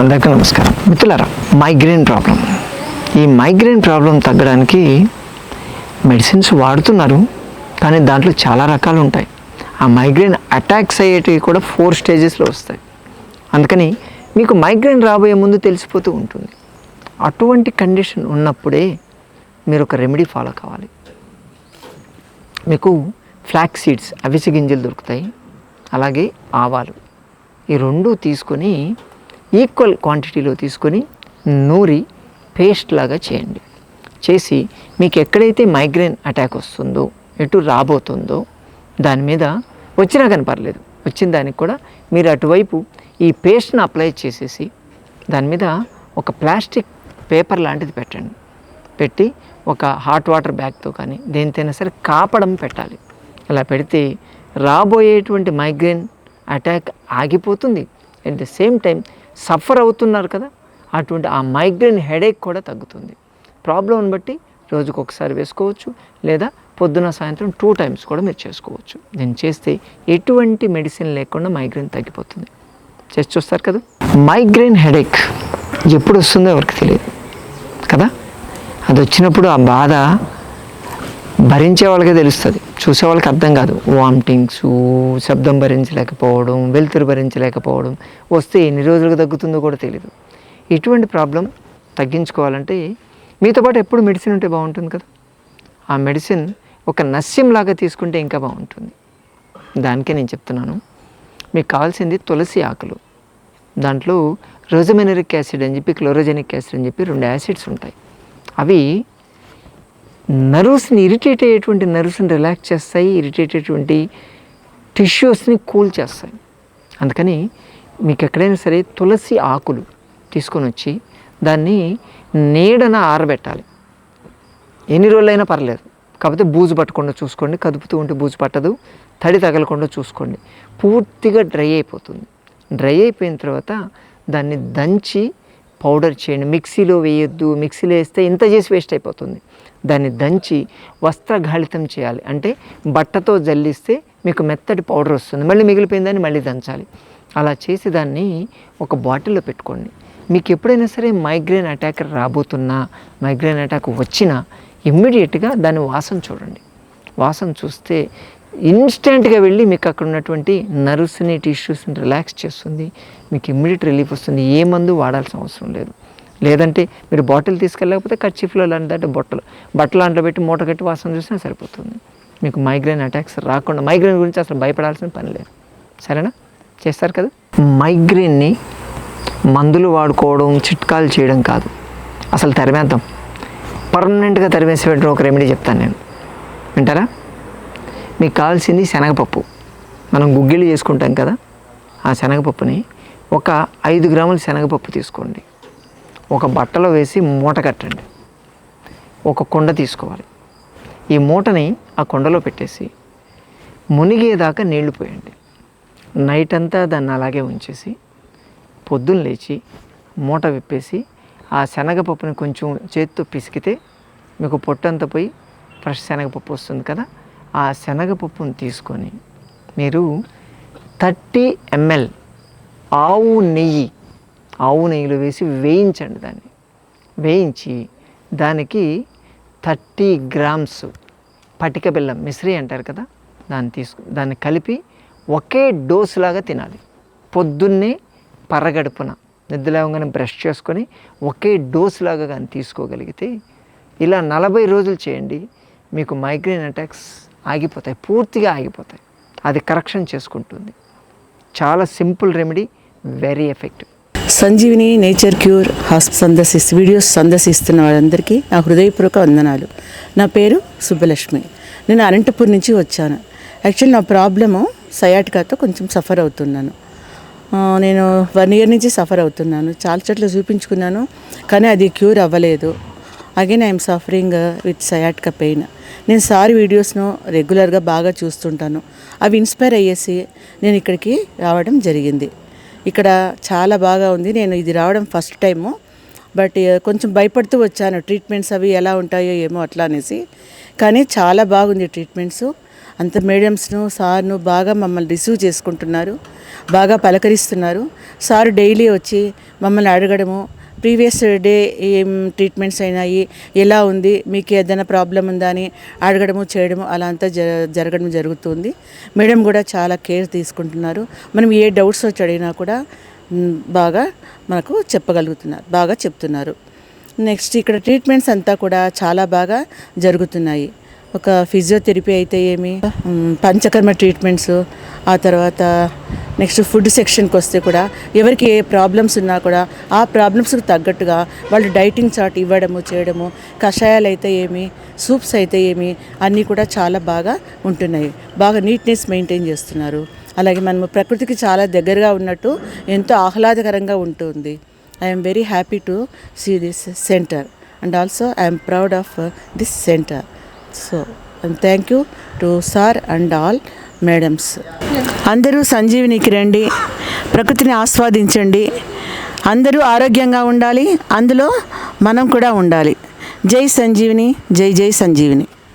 అందరికీ నమస్కారం. మిత్రులారా మైగ్రేన్ ప్రాబ్లం ఈ మైగ్రేన్ ప్రాబ్లం తగ్గడానికి మెడిసిన్స్ వాడుతున్నారు కానీ దాంట్లో చాలా రకాలు ఉంటాయి. ఆ మైగ్రేన్ అటాక్స్ అయ్యేటివి కూడా ఫోర్ స్టేజెస్లో వస్తాయి. అందుకని మీకు మైగ్రేన్ రాబోయే ముందు తెలిసిపోతూ ఉంటుంది. అటువంటి కండిషన్ ఉన్నప్పుడే మీరు ఒక రెమెడీ ఫాలో కావాలి. మీకు ఫ్లాక్ సీడ్స్ అవిసె గింజలు దొరుకుతాయి. అలాగే ఆవాలు. ఈ రెండు తీసుకొని ఈక్వల్ క్వాంటిటీలో తీసుకొని నూరి పేస్ట్ లాగా చేయండి. చేసి మీకు ఎక్కడైతే మైగ్రేన్ అటాక్ వస్తుందో ఎటు రాబోతుందో దాని మీద వచ్చినా కానీ పర్లేదు. వచ్చిన దానికి కూడా మీరు అటువైపు ఈ పేస్ట్ని అప్లై చేసేసి దాని మీద ఒక ప్లాస్టిక్ పేపర్ లాంటిది పెట్టండి. పెట్టి ఒక హాట్ వాటర్ బ్యాగ్తో కానీ దేనితోనైనా సరే కాపడం పెట్టాలి. అలా పెడితే రాబోయేటువంటి మైగ్రేన్ అటాక్ ఆగిపోతుంది. At the same time suffer అవుతున్నారు కదా అటువంటి ఆ మైగ్రేన్ హెడేక్ కూడా తగ్గుతుంది. ప్రాబ్లంని బట్టి రోజుకు ఒకసారి వేసుకోవచ్చు లేదా పొద్దున సాయంత్రం టూ టైమ్స్ కూడా మీరు చేసుకోవచ్చు. దీన్ని చేస్తే ఎటువంటి మెడిసిన్ లేకుండా మైగ్రేన్ తగ్గిపోతుంది. చేసి చూస్తారు కదా మైగ్రేన్ హెడేక్ ఎప్పుడు వస్తుందో ఎవరికి తెలియదు కదా? అది వచ్చినప్పుడు ఆ బాధ భరించే వాళ్ళకే తెలుస్తుంది. చూసే వాళ్ళకి అర్థం కాదు. వామిటింగ్స్ శబ్దం భరించలేకపోవడం వెలుతురు భరించలేకపోవడం వస్తే ఎన్ని రోజులకు తగ్గుతుందో కూడా తెలియదు ఇటువంటి ప్రాబ్లం తగ్గించుకోవాలంటే మీతో పాటు ఎప్పుడు మెడిసిన్ ఉంటే బాగుంటుంది కదా? ఆ మెడిసిన్ ఒక నస్యంలాగా తీసుకుంటే ఇంకా బాగుంటుంది. దానికే నేను చెప్తున్నాను. మీకు కావాల్సింది తులసి ఆకులు. దాంట్లో రోజమెనరిక్ యాసిడ్ అని చెప్పి క్లోరోజెనిక్ యాసిడ్ అని చెప్పి రెండు యాసిడ్స్ ఉంటాయి. అవి నర్వ్స్ని ఇరిటేట్ అయ్యేటువంటి నర్వ్స్ని రిలాక్స్ చేస్తాయి ఇరిటేట్ అయ్యేటువంటి టిష్యూస్ని కూల్ చేస్తాయి. అందుకని మీకు ఎక్కడైనా సరే తులసి ఆకులు తీసుకొని వచ్చి దాన్ని నీడన ఆరబెట్టాలి. ఎన్ని రోజులైనా పర్లేదు. కాకపోతే బూజు పట్టకుండా చూసుకోండి. కదుపుతూ ఉంటే బూజు పట్టదు. తడి తగలకుండా చూసుకోండి. పూర్తిగా డ్రై అయిపోతుంది. డ్రై అయిపోయిన తర్వాత దాన్ని దంచి పౌడర్ చేయండి. మిక్సీలో వేయొద్దు. మిక్సీలో వేస్తే ఇంత చేసి వేస్ట్ అయిపోతుంది. దాన్ని దంచి వస్త్రఘాళితం చేయాలి. అంటే బట్టతో జల్లిస్తే మీకు మెత్తటి పౌడర్ వస్తుంది. మళ్ళీ మిగిలిపోయిందని మళ్ళీ దంచాలి. అలా చేసి దాన్ని ఒక బాటిల్లో పెట్టుకోండి. మీకు ఎప్పుడైనా సరే మైగ్రేన్ అటాక్ రాబోతున్నా మైగ్రేన్ అటాక్ వచ్చినా ఇమ్మీడియట్గా దాని వాసన చూడండి. వాసన చూస్తే ఇన్స్టెంట్గా వెళ్ళి మీకు అక్కడ ఉన్నటువంటి నర్వ్స్ని టిష్యూస్ని రిలాక్స్ చేస్తుంది. మీకు ఇమ్మీడియట్ రిలీఫ్ వస్తుంది. ఏ మందు వాడాల్సిన అవసరం లేదు. లేదంటే మీరు బాటిల్ తీసుకెళ్ళకపోతే కర్చీఫ్లో లాంటి బొట్టలు. బట్టలు అంట్లో పెట్టి మూట కట్టి వాసన చూసినా సరిపోతుంది. మీకు మైగ్రేన్ అటాక్స్ రాకుండా మైగ్రేన్ గురించి అసలు భయపడాల్సిన పని లేదు. సరేనా? చేస్తారు కదా? మైగ్రేన్ని మందులు వాడుకోవడం చిట్కాలు చేయడం కాదు. అసలు తరిమేద్దాం. పర్మనెంట్గా తరిమేసి పెట్టడం ఒక రెమెడీ చెప్తాను నేను. వింటారా? మీకు కావాల్సింది శనగపప్పు. మనం గుగ్గిళ్ళు చేసుకుంటాం కదా ఆ శనగపప్పుని ఒక ఐదు గ్రాముల శనగపప్పు తీసుకోండి. ఒక బట్టలో వేసి మూట కట్టండి. ఒక కుండ తీసుకోవాలి. ఈ మూటని ఆ కుండలో పెట్టేసి మునిగేదాకా నీళ్ళు పోయండి. నైట్ అంతా దాన్ని అలాగే ఉంచేసి పొద్దున్న లేచి మూట విప్పేసి ఆ శనగపప్పుని కొంచెం చేత్తో పిసికితే మీకు పొట్టంతా పోయి ఫ్రెష్ శనగపప్పు వస్తుంది కదా ఆ శనగపప్పును తీసుకొని మీరు థర్టీ ఎంఎల్ ఆవు నెయ్యి ఆవు నెయ్యిలో వేసి వేయించండి దాన్ని. వేయించి దానికి థర్టీ గ్రామ్స్ పటిక బెల్లం మిశ్రీ అంటారు కదా దాన్ని తీసుకు దాన్ని కలిపి ఒకే డోస్ లాగా తినాలి. పొద్దున్నే పరగడుపున నిద్ర లేవగానే బ్రష్ చేసుకొని ఒకే డోస్ లాగా కానీ తీసుకోగలిగితే ఇలా నలభై రోజులు చేయండి. మీకు మైగ్రేన్ అటాక్స్ ఆగిపోతాయి పూర్తిగా ఆగిపోతాయి. అది కరెక్షన్ చేసుకుంటుంది. చాలా simple remedy very effective Sanjeevini nature cure హాస్ప సందర్శిస్తూ వీడియోస్ సందర్శిస్తున్న వారందరికీ నా హృదయపూర్వక వందనాలు. నా పేరు సుబ్బలక్ష్మి. నేను అనంతపూర్ నుంచి వచ్చాను. యాక్చువల్ నా ప్రాబ్లము సయాటికాతో కొంచెం సఫర్ అవుతున్నాను. నేను వన్ ఇయర్ నుంచి సఫర్ అవుతున్నాను. చాలా చోట్ల చూపించుకున్నాను కానీ అది క్యూర్ అవ్వలేదు. Again I'm suffering with sciatica pain నేను సారీ వీడియోస్ను రెగ్యులర్గా బాగా చూస్తుంటాను. అవి ఇన్స్పైర్ అయ్యేసి నేను ఇక్కడికి రావడం జరిగింది. ఇక్కడ చాలా బాగా ఉంది. నేను ఇది రావడం ఫస్ట్ టైము బట్ కొంచెం భయపడుతూ వచ్చాను. ట్రీట్మెంట్స్ అవి ఎలా ఉంటాయో ఏమో అట్లా అనేసి. కానీ చాలా బాగుంది ట్రీట్మెంట్స్ అంత మేడమ్స్ను సార్ను బాగా మమ్మల్ని రిసీవ్ చేసుకుంటున్నారు. బాగా పలకరిస్తున్నారు. సార్ డైలీ వచ్చి మమ్మల్ని అడగడము ప్రీవియస్ డే ఏం ట్రీట్మెంట్స్ అయినాయి ఎలా ఉంది మీకు ఏదైనా ప్రాబ్లం ఉందా అని అడగడము చేయడము అలా అంతా జ జరగడం జరుగుతుంది. మేడం కూడా చాలా కేర్ తీసుకుంటున్నారు. మనం ఏ డౌట్స్ వచ్చి అడిగినా కూడా బాగా మనకు చెప్పగలుగుతున్నారు బాగా చెప్తున్నారు. నెక్స్ట్ ఇక్కడ ట్రీట్మెంట్స్ అంతా కూడా చాలా బాగా జరుగుతున్నాయి. ఒక ఫిజియోథెరపీ అయితే ఏమి పంచకర్మ ట్రీట్మెంట్స్ ఆ తర్వాత నెక్స్ట్ ఫుడ్ సెక్షన్కి వస్తే కూడా ఎవరికి ఏ ప్రాబ్లమ్స్ ఉన్నా కూడా ఆ ప్రాబ్లమ్స్కి తగ్గట్టుగా వాళ్ళు డైటింగ్ చార్ట్ ఇవ్వడము చేయడము కషాయాలు అయితే ఏమి సూప్స్ అయితే ఏమి అన్నీ కూడా చాలా బాగా ఉంటున్నాయి. బాగా నీట్నెస్ మెయింటైన్ చేస్తున్నారు. అలాగే మనము ప్రకృతికి చాలా దగ్గరగా ఉన్నట్టు ఎంతో ఆహ్లాదకరంగా ఉంటుంది. I'm very happy to see this centre and also I'm proud of this centre so thank you to sir and all madams అందరూ సంజీవినికి రండి ప్రకృతిని ఆస్వాదించండి. అందరూ ఆరోగ్యంగా ఉండాలి అందులో మనం కూడా ఉండాలి. జై సంజీవిని జై జై సంజీవిని.